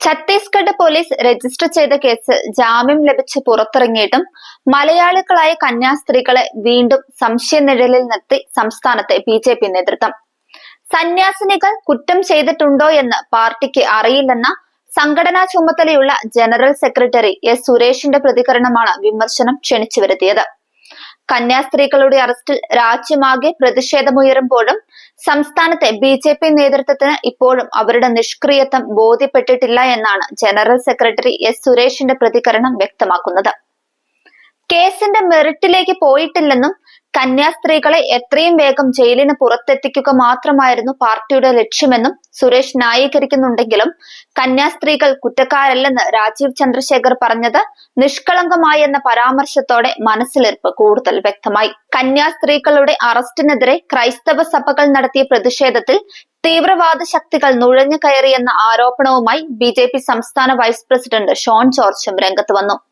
Chhattisgarh police register ചെയ്ത case ജാമ്യം ലഭിച്ച് പുറത്തിറങ്ങിയിട്ടും മലയാളികളായ കന്യാസ്ത്രീകളെ വീണ്ടും സംശയനിഴലിൽ നിർത്തി സംസ്ഥാനത്തെ ബി ജെ പി നേതൃത്വം. സന്യാസിനികൾ കുറ്റം ചെയ്തിട്ടുണ്ടോ എന്ന് പാർട്ടിക്ക് അറിയില്ലെന്ന സംഘടനാ ചുമതലയുള്ള ജനറൽ സെക്രട്ടറി എസ് സുരേഷിന്റെ പ്രതികരണമാണ് വിമർശനം ക്ഷണിച്ചു വരുത്തിയത്. കന്യാസ്ത്രീകളുടെ അറസ്റ്റിൽ രാജ്യമാകെ പ്രതിഷേധമുയരുമ്പോഴും സംസ്ഥാനത്തെ ബി ജെ പി നേതൃത്വത്തിന് ഇപ്പോഴും അവരുടെ നിഷ്ക്രിയത്വം ബോധ്യപ്പെട്ടിട്ടില്ല എന്നാണ് ജനറൽ സെക്രട്ടറി എസ് സുരേഷിന്റെ പ്രതികരണം വ്യക്തമാക്കുന്നത്. കേസിന്റെ മെറിറ്റിലേക്ക് പോയിട്ടില്ലെന്നും കന്യാസ്ത്രീകളെ എത്രയും വേഗം ജയിലിന് പുറത്തെത്തിക്കുക മാത്രമായിരുന്നു പാർട്ടിയുടെ ലക്ഷ്യമെന്നും സുരേഷ് ന്യായീകരിക്കുന്നുണ്ടെങ്കിലും കന്യാസ്ത്രീകൾ കുറ്റക്കാരല്ലെന്ന് രാജീവ് ചന്ദ്രശേഖർ പറഞ്ഞത് നിഷ്കളങ്കമായി എന്ന പരാമർശത്തോടെ മനസ്സിലിരുപ്പ് കൂടുതൽ വ്യക്തമായി. കന്യാസ്ത്രീകളുടെ അറസ്റ്റിനെതിരെ ക്രൈസ്തവ സഭകൾ നടത്തിയ പ്രതിഷേധത്തിൽ തീവ്രവാദ ശക്തികൾ നുഴഞ്ഞു കയറിയെന്ന ആരോപണവുമായി ബി സംസ്ഥാന വൈസ് പ്രസിഡന്റ് ഷോൺ ജോർജും രംഗത്ത് വന്നു.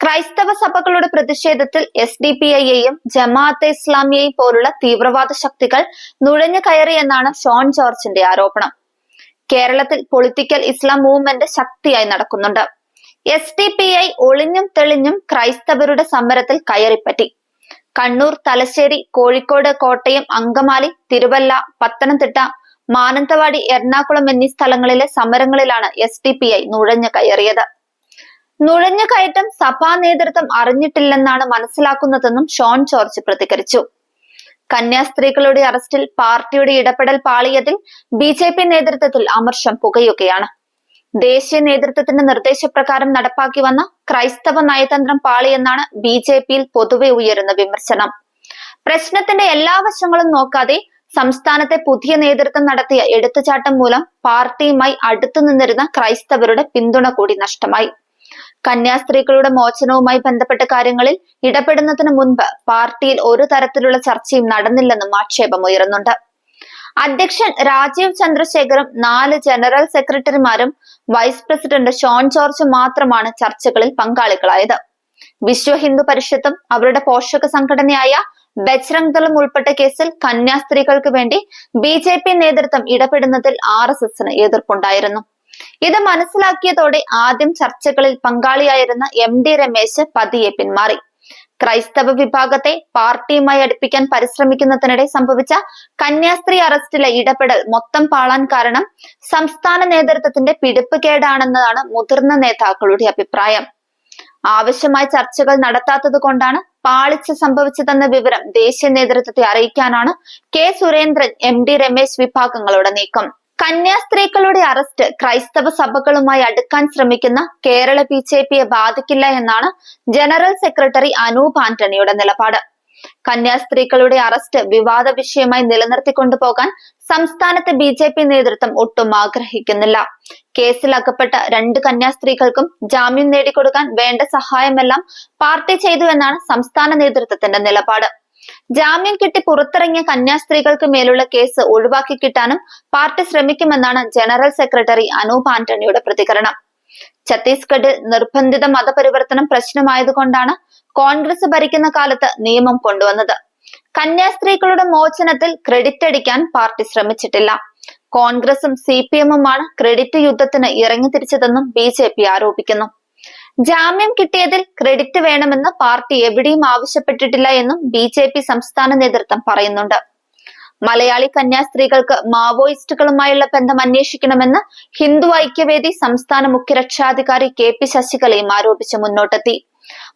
ക്രൈസ്തവ സഭകളുടെ പ്രതിഷേധത്തിൽ എസ് ഡി പി ഐയെയും ജമാഅത്തെ ഇസ്ലാമിയെയും പോലുള്ള തീവ്രവാദ ശക്തികൾ നുഴഞ്ഞു കയറിയെന്നാണ് ഷോൺ ജോർജിന്റെ ആരോപണം. കേരളത്തിൽ പൊളിറ്റിക്കൽ ഇസ്ലാം മൂവ്മെന്റ് ശക്തിയായി നടക്കുന്നുണ്ട്. എസ് ഡി പി ഐ ഒളിഞ്ഞും തെളിഞ്ഞും ക്രൈസ്തവരുടെ സമരത്തിൽ കയറിപ്പറ്റി. കണ്ണൂർ തലശ്ശേരി കോഴിക്കോട് കോട്ടയം അങ്കമാലി തിരുവല്ല പത്തനംതിട്ട മാനന്തവാടി എറണാകുളം എന്നീ സ്ഥലങ്ങളിലെ സമരങ്ങളിലാണ് എസ് ഡി പി ഐ നുഴഞ്ഞു കയറിയത്. നുഴഞ്ഞുകയറ്റം സഭാ നേതൃത്വം അറിഞ്ഞിട്ടില്ലെന്നാണ് മനസ്സിലാക്കുന്നതെന്നും ഷോൺ ജോർജ് പ്രതികരിച്ചു. കന്യാസ്ത്രീകളുടെ അറസ്റ്റിൽ പാർട്ടിയുടെ ഇടപെടൽ പാളിയതിൽ ബി ജെ പി നേതൃത്വത്തിൽ അമർഷം പുകയുകയാണ്. ദേശീയ നേതൃത്വത്തിന്റെ നിർദ്ദേശപ്രകാരം നടപ്പാക്കി വന്ന ക്രൈസ്തവ നയതന്ത്രം പാളിയെന്നാണ് ബി ജെ പിയിൽ പൊതുവെ ഉയരുന്ന വിമർശനം. പ്രശ്നത്തിന്റെ എല്ലാ വശങ്ങളും നോക്കാതെ സംസ്ഥാനത്തെ പുതിയ നേതൃത്വം നടത്തിയ എടുത്തുചാട്ടം മൂലം പാർട്ടിയുമായി അടുത്തു നിന്നിരുന്ന ക്രൈസ്തവരുടെ പിന്തുണ കൂടി നഷ്ടമായി. കന്യാസ്ത്രീകളുടെ മോചനവുമായി ബന്ധപ്പെട്ട കാര്യങ്ങളിൽ ഇടപെടുന്നതിന് മുൻപ് പാർട്ടിയിൽ ഒരു തരത്തിലുള്ള ചർച്ചയും നടന്നില്ലെന്നും ആക്ഷേപമുയരുന്നുണ്ട് അധ്യക്ഷൻ രാജീവ് ചന്ദ്രശേഖറും നാല് ജനറൽ സെക്രട്ടറിമാരും വൈസ് പ്രസിഡന്റ് ഷോൺ ജോർജും മാത്രമാണ് ചർച്ചകളിൽ പങ്കാളികളായത്. വിശ്വ ഹിന്ദു പരിഷത്തും അവരുടെ പോഷക സംഘടനയായ ബജ്രംഗ് ദളും ഉൾപ്പെട്ട കേസിൽ കന്യാസ്ത്രീകൾക്ക് വേണ്ടി ബി ജെ പി നേതൃത്വം ഇടപെടുന്നതിൽ ആർ എസ് എസിന് എതിർപ്പുണ്ടായിരുന്നു. ഇത് മനസ്സിലാക്കിയതോടെ ആദ്യം ചർച്ചകളിൽ പങ്കാളിയായിരുന്ന എം ഡി രമേശ് പതിയെ പിന്മാറി. ക്രൈസ്തവ വിഭാഗത്തെ പാർട്ടിയുമായി അടുപ്പിക്കാൻ പരിശ്രമിക്കുന്നതിനിടെ സംഭവിച്ച കന്യാസ്ത്രീ അറസ്റ്റിലെ ഇടപെടൽ മൊത്തം പാളാൻ കാരണം സംസ്ഥാന നേതൃത്വത്തിന്റെ പിടിപ്പുകേടാണെന്നതാണ് മുതിർന്ന നേതാക്കളുടെ അഭിപ്രായം. ആവശ്യമായ ചർച്ചകൾ നടത്താത്തത് കൊണ്ടാണ് പാളിച്ച സംഭവിച്ചതെന്ന വിവരം ദേശീയ നേതൃത്വത്തെ അറിയിക്കാനാണ് K Surendran M D Ramesh വിഭാഗങ്ങളുടെ നീക്കം. കന്യാസ്ത്രീകളുടെ അറസ്റ്റ് ക്രൈസ്തവ സഭകളുമായി അടുക്കാൻ ശ്രമിക്കുന്ന കേരള ബി ജെ പിയെ ബാധിക്കില്ല എന്നാണ് ജനറൽ സെക്രട്ടറി അനൂപ് ആന്റണിയുടെ നിലപാട്. കന്യാസ്ത്രീകളുടെ അറസ്റ്റ് വിവാദ വിഷയമായി നിലനിർത്തിക്കൊണ്ടു പോകാൻ സംസ്ഥാനത്തെ ബി ജെ പി നേതൃത്വം ഒട്ടും ആഗ്രഹിക്കുന്നില്ല. കേസിൽ അകപ്പെട്ട രണ്ട് കന്യാസ്ത്രീകൾക്കും ജാമ്യം നേടിക്കൊടുക്കാൻ വേണ്ട സഹായമെല്ലാം പാർട്ടി ചെയ്തു എന്നാണ് സംസ്ഥാന നേതൃത്വത്തിന്റെ നിലപാട്. ജാമ്യം കിട്ടി പുറത്തിറങ്ങിയ കന്യാസ്ത്രീകൾക്ക് മേലുള്ള കേസ് ഒഴിവാക്കി കിട്ടാനും പാർട്ടി ശ്രമിക്കുമെന്നാണ് ജനറൽ സെക്രട്ടറി അനൂപ് ആന്റണിയുടെ പ്രതികരണം. ഛത്തീസ്ഗഡിൽ നിർബന്ധിത മതപരിവർത്തനം പ്രശ്നമായതുകൊണ്ടാണ് കോൺഗ്രസ് ഭരിക്കുന്ന കാലത്ത് നിയമം കൊണ്ടുവന്നത്. കന്യാസ്ത്രീകളുടെ മോചനത്തിൽ ക്രെഡിറ്റ് അടിക്കാൻ പാർട്ടി ശ്രമിച്ചിട്ടില്ല. കോൺഗ്രസും സി പി എമ്മുമാണ് ക്രെഡിറ്റ് യുദ്ധത്തിന് ഇറങ്ങി തിരിച്ചതെന്നും ബി ജെ പി ആരോപിക്കുന്നു. ജാമ്യം കിട്ടിയതിൽ ക്രെഡിറ്റ് വേണമെന്ന് പാർട്ടി എവിടെയും ആവശ്യപ്പെട്ടിട്ടില്ല എന്നും ബി ജെ പി സംസ്ഥാന നേതൃത്വം പറയുന്നുണ്ട്. മലയാളി കന്യാസ്ത്രീകൾക്ക് മാവോയിസ്റ്റുകളുമായുള്ള ബന്ധം അന്വേഷിക്കണമെന്ന് ഹിന്ദു ഐക്യവേദി സംസ്ഥാന മുഖ്യരക്ഷാധികാരി കെ പി ശശികലയും ആരോപിച്ച് മുന്നോട്ടെത്തി.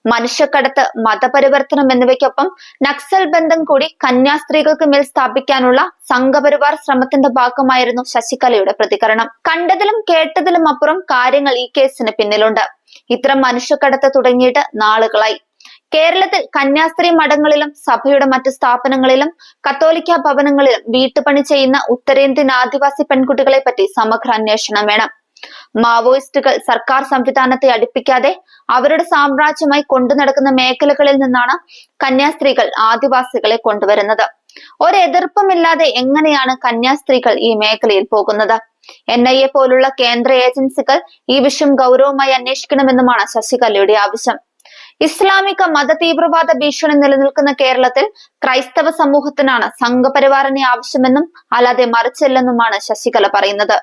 മനുഷ്യക്കടത്ത് മതപരിവർത്തനം എന്നിവയ്ക്കൊപ്പം നക്സൽ ബന്ധം കൂടി കന്യാസ്ത്രീകൾക്ക് മേൽ സ്ഥാപിക്കാനുള്ള സംഘപരിവാർ ശ്രമത്തിന്റെ ഭാഗമായിരുന്നു ശശികലയുടെ പ്രതികരണം. കണ്ടതിലും കേട്ടതിലും അപ്പുറം കാര്യങ്ങൾ ഈ കേസിന് പിന്നിലുണ്ട്. ഇത്തരം മനുഷ്യക്കടത്ത് തുടങ്ങിയിട്ട് നാളുകളായി. കേരളത്തിൽ കന്യാസ്ത്രീ മഠങ്ങളിലും സഭയുടെ മറ്റ് സ്ഥാപനങ്ങളിലും കത്തോലിക്ക ഭവനങ്ങളിലും വീട്ടുപണി ചെയ്യുന്ന ഉത്തരേന്ത്യൻ ആദിവാസി പെൺകുട്ടികളെ പറ്റി സമഗ്ര അന്വേഷണം വേണം. മാവോയിസ്റ്റുകൾ സർക്കാർ സംവിധാനത്തെ അടുപ്പിക്കാതെ അവരുടെ സാമ്രാജ്യമായി കൊണ്ടു നടക്കുന്ന മേഖലകളിൽ നിന്നാണ് കന്യാസ്ത്രീകൾ ആദിവാസികളെ കൊണ്ടുവരുന്നത്. ഒരെതിർപ്പുമില്ലാതെ എങ്ങനെയാണ് കന്യാസ്ത്രീകൾ ഈ മേഖലയിൽ പോകുന്നത്? എൻ ഐ എ പോലുള്ള കേന്ദ്ര ഏജൻസികൾ ഈ വിഷയം ഗൗരവമായി അന്വേഷിക്കണമെന്നുമാണ് ശശികലയുടെ ആവശ്യം. ഇസ്ലാമിക മത തീവ്രവാദ ഭീഷണി നിലനിൽക്കുന്ന കേരളത്തിൽ ക്രൈസ്തവ സമൂഹത്തിനാണ് സംഘപരിവാറിനെ ആവശ്യമെന്നും അല്ലാതെ മറിച്ചല്ലെന്നുമാണ് ശശികല പറയുന്നത്.